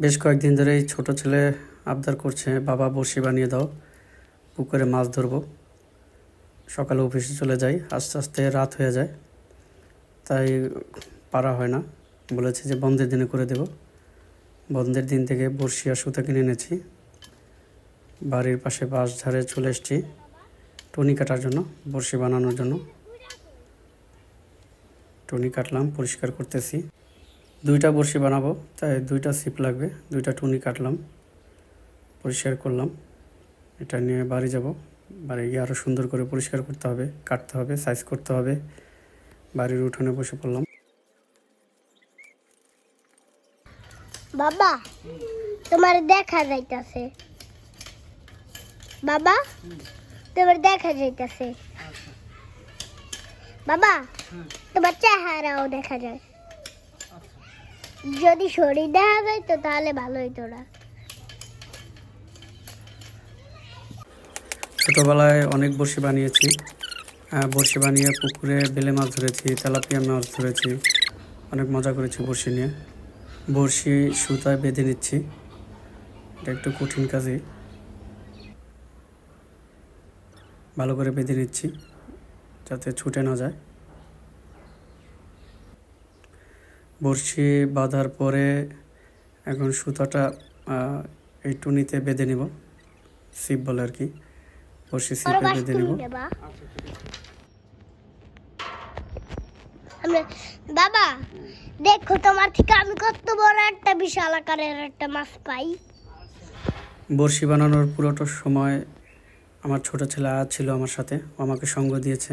বেশ কয়েকদিন ধরেই ছোট ছেলে আবদার করছে, বাবা, বড়শি বানিয়ে দাও, পুকুরে মাছ ধরবো। সকালে অফিসে চলে যাই, আস্তে আস্তে রাত হয়ে যায়। তাই পারা হয় না। বলেছে যে বন্ধের দিনে করে দেব। বন্ধের দিন থেকে বড়শি আর সুতা কিনে এনেছি। বাড়ির পাশে বাঁশ ঝাড়ে চলে এসেছি টনি কাটার জন্য, বড়শি বানানোর জন্য। টনি কাটলাম, পরিষ্কার করতেছি। দুইটা বড়শি বানাবো, তাই দুইটা সিপ লাগবে, দুইটা টুনি কাটলাম, পরিষ্কার করলাম, এটা নিয়ে বাড়ি যাব, বাড়ি গিয়ে আরও সুন্দর করে পরিষ্কার করতে হবে, কাটতে হবে সাইজ করতে হবে, বাড়ির উঠোনে বসে পড়লাম। বাবা, তোমার দেখা যাইতাছে। বাবা, তোমার দেখা যাইতাছে। বাবা, তোমার চেহারাও দেখা যায়। যদি শরীর দেখা যায় তো তাহলে ভালো হইতো না। ছোটোবেলায় অনেক বড়শি বানিয়েছি। বড়শি বানিয়ে পুকুরে বেলে মাছ ধরেছি, তেলাপিয়া মাছ ধরেছি। অনেক মজা করেছি বড়শি নিয়ে। বড়শি সুতায় বেঁধে নিচ্ছি। এটা একটু কঠিন কাজই। ভালো করে বেঁধে নিচ্ছি, যাতে ছুটে না যায়। বড়শি বাঁধার পরে এখন সুতাটা এই টুনিতে বেঁধে নিব। সিপ বলে আর কি। বড়শি বড় সিপে বেঁধে নিব। বাবা দেখো তোমার থেকে আমি কত বড় একটা বিশাল আকারের একটা মাছ পাই। বড়শি বানানোর পুরোটা সময় আমার ছোট ছেলে ছিল আমার সাথে। ও আমাকে সঙ্গ দিয়েছে।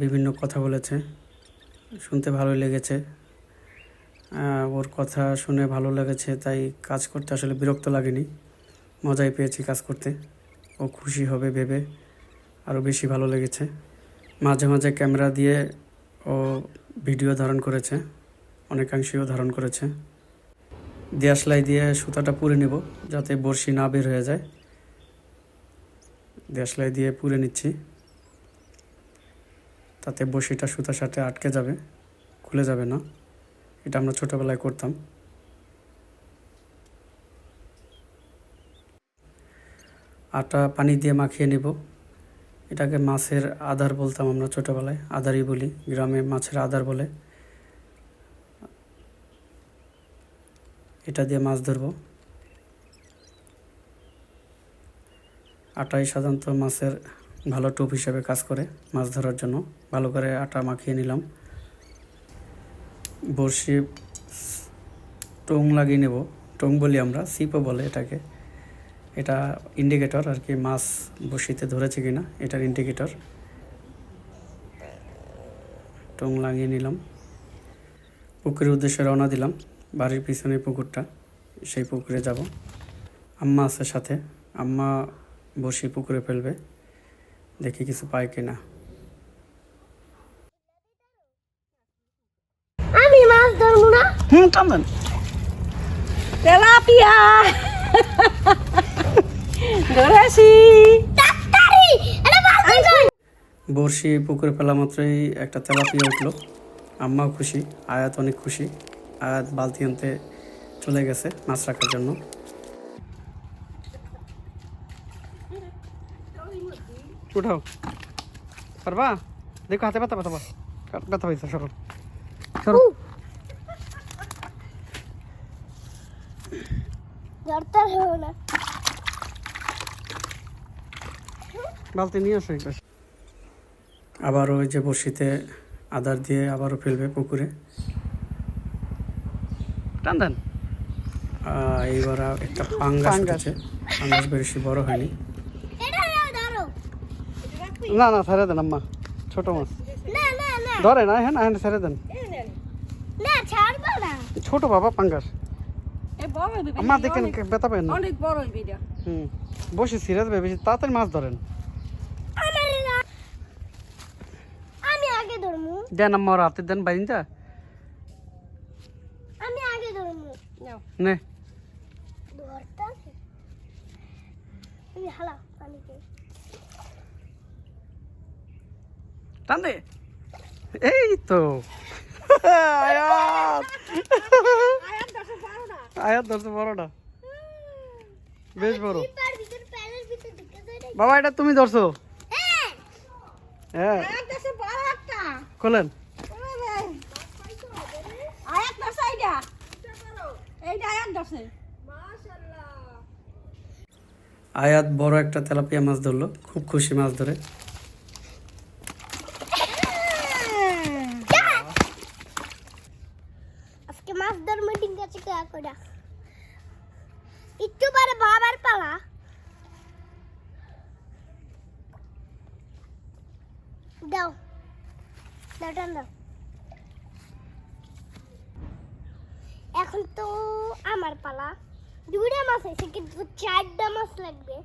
বিভিন্ন কথা বলেছে। শুনতে ভালোই লেগেছে। ওর কথা শুনে ভালো লেগেছে, তাই কাজ করতে আসলে বিরক্ত লাগেনি। মজাই পেয়েছি কাজ করতে। ও খুশি হবে ভেবে আরও বেশি ভালো লেগেছে। মাঝে মাঝে ক্যামেরা দিয়ে ও ভিডিও ধারণ করেছে, অনেকাংশেও ধারণ করেছে। দেয়াশলাই দিয়ে সুতাটা পুড়ে নেব যাতে বড়শি না বের হয়ে যায়। দেয়াশলাই দিয়ে পুড়ে নিচ্ছি। তাতে বড়শিটা সুতার সাথে আটকে যাবে, খুলে যাবে না। এটা আমরা ছোটোবেলায় করতাম। আটা পানি দিয়ে মাখিয়ে নেব। এটাকে মাছের আধার বলতাম আমরা ছোটোবেলায় আধারই বলি, গ্রামে মাছের আধার বলে। এটা দিয়ে মাছ ধরবো। আটাই সাধারণত মাছের ভালো টোপ হিসাবে কাজ করে মাছ ধরার জন্য। ভালো করে আটা মাখিয়ে নিলাম। বড়শি টং লাগিয়ে নেব। টং বলি আমরা, সিপও বলে এটাকে। এটা ইন্ডিকেটর আর কি মাছ বড়শিতে ধরেছে কিনা, এটার ইন্ডিকেটর টং লাগিয়ে নিলাম। পুকুরের উদ্দেশ্যে রওনা দিলাম। বাড়ির পিছনে পুকুরটা, সেই পুকুরে যাব। আম্মা আছে সাথে। আম্মা বসি পুকুরে ফেলবে। দেখি কিছু পায় কিনা। আমি মাছ ধরবো না। হুম টান তেলাপিয়া। ধরেছি। বড়শি পুকুরে ফেলা মাত্রই একটা তেলাপিয়া উঠল। আম্মাও খুশি আয়াত অনেক খুশি। আয়াত বালতি আনতে চলে গেছে মাছ রাখার জন্য। উঠাও। পারবা? দেখো হাতে ব্যথা ব্যথা ব্যথা হয়েছে সরো। সরো। বালতি নিয়ে আসো একবার। আবার ওই যে বড়শিতে আদার দিয়ে আবারও ফেলবে পুকুরে। টান দেন। এইবার একটা পাঙ্গাস উঠেছে পাঙ্গাস বেশি বড় হয়নি। না না ছেড়ে দেন আম্মা। ছোট মাছ। না না না। ধরে না হ্যাঁ হ্যাঁ ছেড়ে দেন। না ছাড়বো না। ছোট বাবা পাঙ্গাস। আম্মা দেখেন ব্যথা পেন অনেক বড় হুম। বসে ছিঁড়ে দেবে বেশি তাড়াতাড়ি মাছ ধরেন। আমার আমি আগে ধরবো দেন আম্মা ওর হাতে দেন বাইন যা আমি আগে নাও। নে। ধরতে। আমি হালা পানিতে টান দে এই তো আয়াত আয়াত ধরছে বড়টা বেশ বড়। বাবা, এটা তুমি ধরছো? হ্যাঁ। খোলেন। আয়াত বড় একটা তেলাপিয়া মাছ ধরলো। খুব খুশি মাছ ধরে আজকে মাছ ধর মিটিং কাছে কে করে একটু পরে বাবার পালা। দাও। দাও দাও। এখন তো আমার পালা। দুইটা মাছ আছে, কিন্তু চারটা মাছ লাগবে।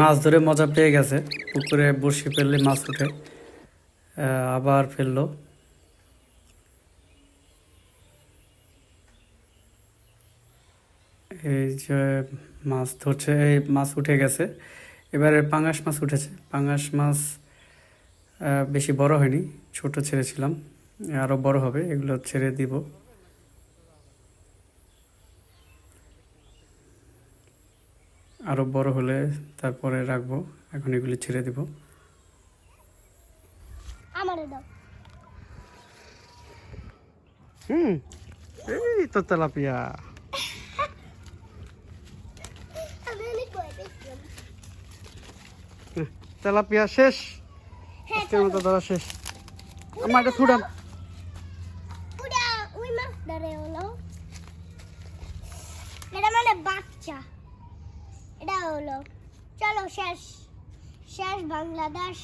মাছ ধরে মজা পেয়ে গেছে। পুকুরে বড়শি ফেললে মাছ উঠে আবার ফেলল। এই যে মাছ ধরছে এই মাছ উঠে গেছে। এবারে পাঙাশ মাছ উঠেছে। পাঙাশ মাছ বেশি বড় হয়নি ছোট ছেড়েছিলাম আরও বড় হবে এগুলো ছেড়ে দিব। আরও বড় হলে তারপরে রাখব এখন এগুলি ছেড়ে দিব। আমারে হুম এই তো তেলাপিয়া আমি অনেক কয়ে দেখছিলাম তেলাপিয়া শেষ? হ্যাঁ আজকের মতো ধরা শেষ। আমার এটা ছুটান এটা মানে বাচ্চা। এটা হলো। চলো শেষ। শেষ বাংলাদেশ।